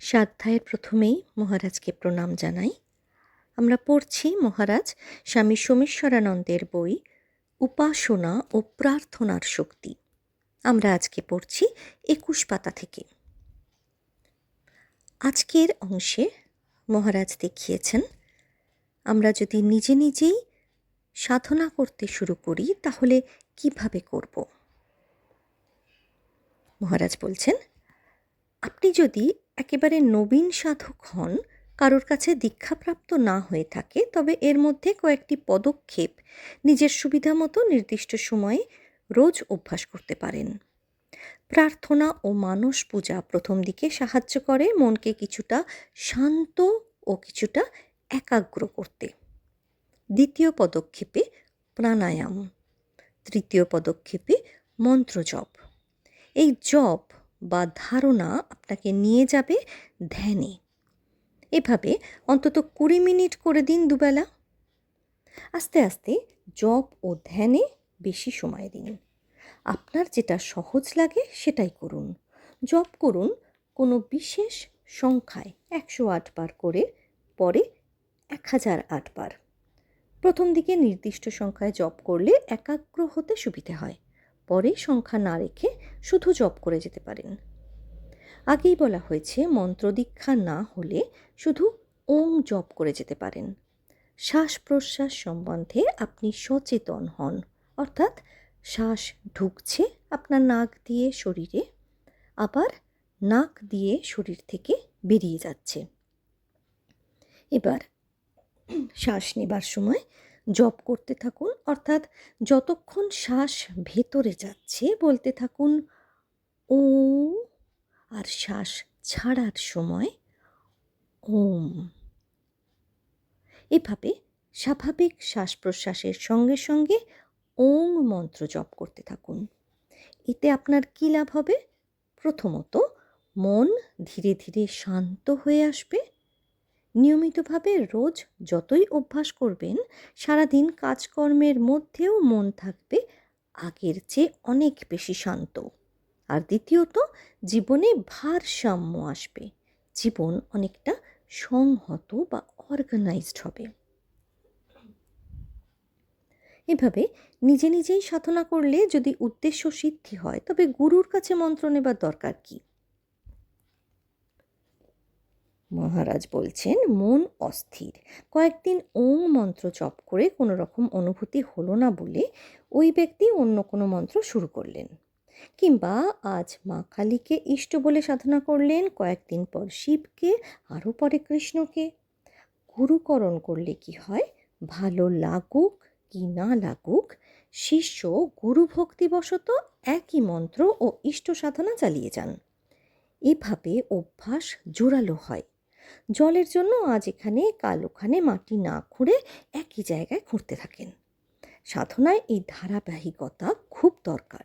সাধ্যায়ের প্রথমেই মহারাজকে প্রণাম জানাই। আমরা পড়ছি মহারাজ স্বামী সোমেশ্বরানন্দের বই, উপাসনা ও প্রার্থনার শক্তি। আমরা আজকে পড়ছি একুশ পাতা থেকে। আজকের অংশে মহারাজ দেখিয়েছেন, আমরা যদি নিজে নিজেই সাধনা করতে শুরু করি, তাহলে কীভাবে করব? মহারাজ বলছেন, আপনি যদি একেবারে নবীন সাধক হন, কারোর কাছে দীক্ষাপ্রাপ্ত না হয়ে থাকে, তবে এর মধ্যে কয়েকটি পদক্ষেপ নিজের সুবিধা মতো নির্দিষ্ট সময়ে রোজ অভ্যাস করতে পারেন। প্রার্থনা ও মানস পূজা প্রথম দিকে সাহায্য করে মনকে কিছুটা শান্ত ও কিছুটা একাগ্র করতে। দ্বিতীয় পদক্ষেপে প্রাণায়াম। তৃতীয় পদক্ষেপে মন্ত্র জপ। এই জপ বা ধারণা আপনাকে নিয়ে যাবে ধ্যানে। এভাবে অন্তত কুড়ি মিনিট করে দিন দুবেলা। আস্তে আস্তে জপ ও ধ্যানে বেশি সময় দিন। আপনার যেটা সহজ লাগে সেটাই করুন। জপ করুন কোনো বিশেষ সংখ্যায় একশো আটবার করে, পরে এক হাজার আটবার প্রথম দিকে নির্দিষ্ট সংখ্যায় জপ করলে একাগ্র হতে সুবিধে হয়। পরে সংখ্যা না রেখে শুধু জপ করে যেতে পারেন। আগেই বলা হয়েছে, মন্ত্র দীক্ষা না হলে শুধু ওং জপ করে যেতে পারেন। শ্বাস প্রশ্বাস সম্বন্ধে আপনি সচেতন হন, অর্থাৎ শ্বাস ঢুকছে আপনার নাক দিয়ে শরীরে, আবার নাক দিয়ে শরীর থেকে বেরিয়ে যাচ্ছে। এবার শ্বাস নেবার সময় জপ করতে থাকুন, অর্থাৎ যতক্ষণ শ্বাস ভেতরে যাচ্ছে বলতে থাকুন ও আর শ্বাস ছাড়ার সময়, ওম এভাবে স্বাভাবিক শ্বাস প্রশ্বাসের সঙ্গে সঙ্গে ওং মন্ত্র জপ করতে থাকুন। এতে আপনার কী লাভ হবে? প্রথমত মন ধীরে ধীরে শান্ত হয়ে আসবে নিয়মিতভাবে রোজ যতই অভ্যাস করবেন, সারাদিন কাজকর্মের মধ্যেও মন থাকবে আগের চেয়ে অনেক বেশি শান্ত। আর দ্বিতীয়ত, জীবনে ভারসাম্য আসবে। জীবন অনেকটা সংহত বা অর্গানাইজড হবে। এভাবে নিজে নিজেই সাধনা করলে যদি উদ্দেশ্য সিদ্ধি হয়, তবে গুরুর কাছে মন্ত্র নেবার দরকার কী? মহারাজ বলছেন, মন অস্থির। কয়েকদিন ওং মন্ত্র জপ করে কোনো রকম অনুভূতি হলো না বলে ওই ব্যক্তি অন্য কোনো মন্ত্র শুরু করলেন। কিংবা আজ মা কালীকে ইষ্ট বলে সাধনা করলেন, কয়েকদিন পর শিবকে, আরও পরে কৃষ্ণকে। গুরুকরণ করলে কি হয়? ভালো লাগুক কি না লাগুক, শিষ্য গুরু ভক্তিবশত একই মন্ত্র ও ইষ্ট সাধনা চালিয়ে যান। এভাবে অভ্যাস জোরালো হয়। জলের জন্য আজ এখানে, কাল ওখানে মাটি না খুঁড়ে একই জায়গায় খুঁড়তে থাকেন। সাধনায় এই ধারাবাহিকতা খুব দরকার।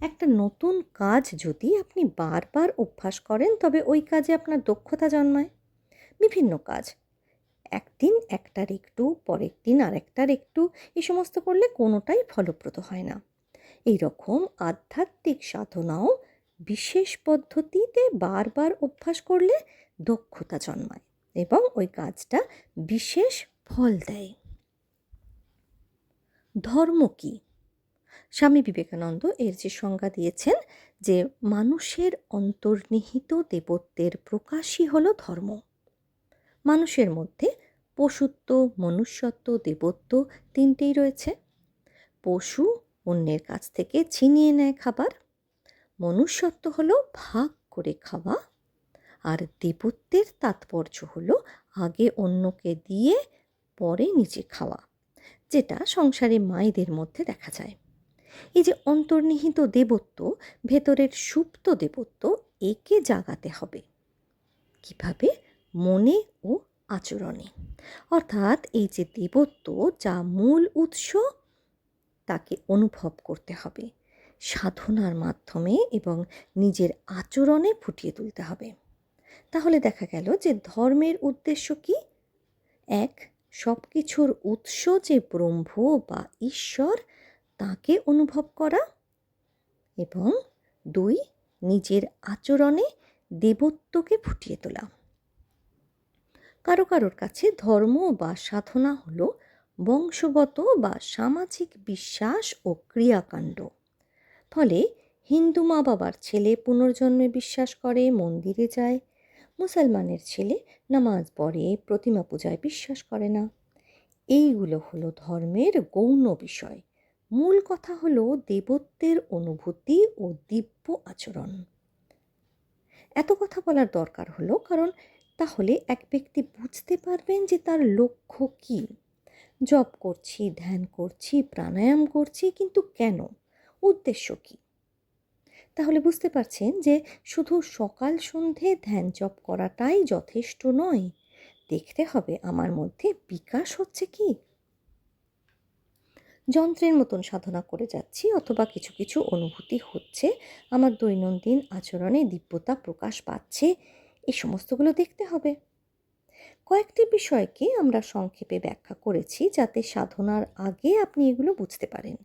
একটা নতুন কাজ যদি আপনি বারবার অভ্যাস করেন, তবে ওই কাজে আপনার দক্ষতা জন্মায়। বিভিন্ন কাজ। একদিন একটার একটু, পরের দিন আরেকটার একটু এই সমস্ত করলে কোনোটাই ফলপ্রদ হয় না। এই রকম আধ্যাত্মিক সাধনাও বিশেষ পদ্ধতিতে বারবার অভ্যাস করলে দক্ষতা জন্মায় এবং ওই কাজটা বিশেষ ফল দেয়। ধর্ম কী? স্বামী বিবেকানন্দ এর যে সংজ্ঞা দিয়েছেন যে মানুষের অন্তর্নিহিত দেবত্বের প্রকাশই হল ধর্ম। মানুষের মধ্যে পশুত্ব, মনুষ্যত্ব, দেবত্ব তিনটেই রয়েছে। পশু অন্যের কাছ থেকে ছিনিয়ে নেয় খাবার মনুষ্যত্ব হলো ভাগ করে খাওয়া, আর দেবত্বের তাৎপর্য হলো আগে অন্যকে দিয়ে পরে নিজে খাওয়া, যেটা সংসারে মায়েদের মধ্যে দেখা যায়। এই যে অন্তর্নিহিত দেবত্ব, ভেতরের সুপ্ত দেবত্ব একে জাগাতে হবে। কীভাবে? মনে ও আচরণে। অর্থাৎ এই যে দেবত্ব যা মূল উৎস, তাকে অনুভব করতে হবে। সাধনার মাধ্যমে এবং নিজের আচরণে ফুটিয়ে তুলতে হবে। তাহলে দেখা গেল যে ধর্মের উদ্দেশ্য কি? এক সব কিছুর উৎস যে ব্রহ্ম বা ঈশ্বর, তাকে অনুভব করা। এবং দুই, নিজের আচরণে দেবত্বকে ফুটিয়ে তোলা। কারও কারোর কাছে ধর্ম বা সাধনা হলো বংশগত বা সামাজিক বিশ্বাস ও ক্রিয়াকাণ্ড। ফলে হিন্দু মা বাবার ছেলে পুনর্জন্মে বিশ্বাস করে, মন্দিরে যায়। মুসলমানের ছেলে নামাজ পড়ে, প্রতিমা পূজায় বিশ্বাস করে না। এইগুলো হলো ধর্মের গৌণ বিষয়। মূল কথা হলো দেবত্বের অনুভূতি ও দিব্য আচরণ। এত কথা বলার দরকার হলো কারণ তাহলে এক ব্যক্তি বুঝতে পারবেন যে তার লক্ষ্য কী। জপ করছি, ধ্যান করছি, প্রাণায়াম করছি, কিন্তু কেন? উদ্দেশ্য কী? তাহলে বুঝতে পারছেন যে শুধু সকাল সন্ধে ধ্যান জপ করাটাই যথেষ্ট নয়। দেখতে হবে আমার মধ্যে বিকাশ হচ্ছে কি? যন্ত্রের মতন সাধনা করে যাচ্ছি অথবা কিছু কিছু অনুভূতি হচ্ছে, আমার দৈনন্দিন আচরণে দিব্যতা প্রকাশ পাচ্ছে এই সমস্তগুলো দেখতে হবে। কয়েকটি বিষয়কে আমরা সংক্ষেপে ব্যাখ্যা করেছি যাতে সাধনার আগে আপনি এগুলো বুঝতে পারেন।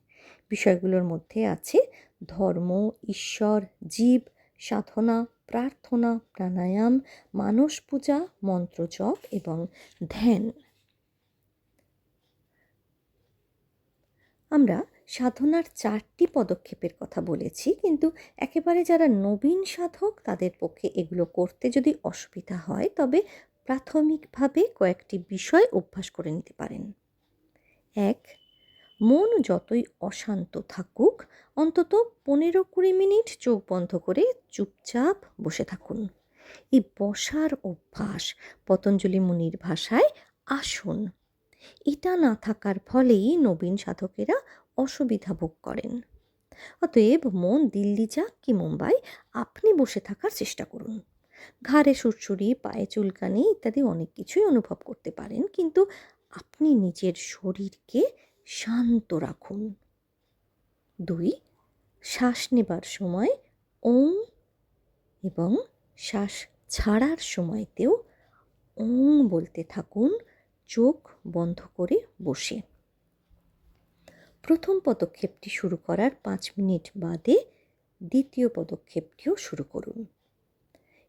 বিষয়গুলোর মধ্যে আছে ধর্ম, ঈশ্বর, জীব, সাধনা, প্রার্থনা, প্রাণায়াম, মানস পূজা মন্ত্রজপ এবং ধ্যান। আমরা সাধনার চারটি পদক্ষেপের কথা বলেছি, কিন্তু একেবারে যারা নবীন সাধক, তাদের পক্ষে এগুলো করতে যদি অসুবিধা হয়, তবে প্রাথমিকভাবে কয়েকটি বিষয় অভ্যাস করে নিতে পারেন। এক মন যতই অশান্ত থাকুক, অন্তত পনেরো কুড়ি মিনিট চোখ বন্ধ করে চুপচাপ বসে থাকুন। এই বসার অভ্যাস পতঞ্জলি মুনির ভাষায় আসন। এটা না থাকার ফলেই নবীন সাধকেরা অসুবিধা ভোগ করেন। অতএব মন দিল্লি যাক কি মুম্বাই, আপনি বসে থাকার চেষ্টা করুন। ঘাড়ে সুরসুরি পায়ে চুলকানি ইত্যাদি অনেক কিছুই অনুভব করতে পারেন, কিন্তু আপনি নিজের শরীরকে শান্ত রাখুন। দুই, শ্বাস নেবার সময় ওং এবং শ্বাস ছাড়ার সময়তেও ওং বলতে থাকুন, চোখ বন্ধ করে বসে। প্রথম পদক্ষেপটি শুরু করার পাঁচ মিনিট বাদে দ্বিতীয় পদক্ষেপটিও শুরু করুন।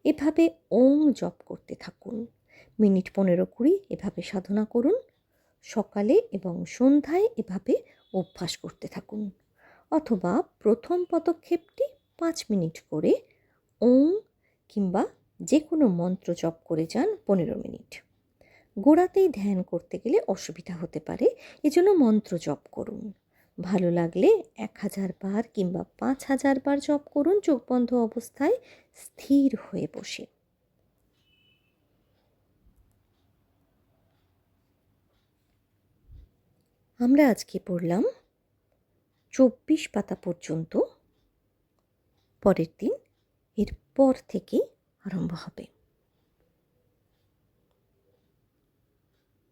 এভাবে ওং জপ করতে থাকুন। মিনিট পনেরো কুড়ি এভাবে সাধনা করুন। সকালে এবং সন্ধ্যায় এভাবে অভ্যাস করতে থাকুন। অথবা প্রথম পদক্ষেপটি পাঁচ মিনিট করে ওং কিংবা যে কোনো মন্ত্র জপ করে যান পনেরো মিনিট। গোড়াতেই ধ্যান করতে গেলে অসুবিধা হতে পারে, এজন্য মন্ত্র জপ করুন। ভালো লাগলে এক হাজার বার কিংবা পাঁচ হাজার বার জপ করুন, চোখ বন্ধ অবস্থায় স্থির হয়ে বসে। আমরা আজকে পড়লাম চব্বিশ পাতা পর্যন্ত। পরের দিন এর পর থেকে আরম্ভ হবে।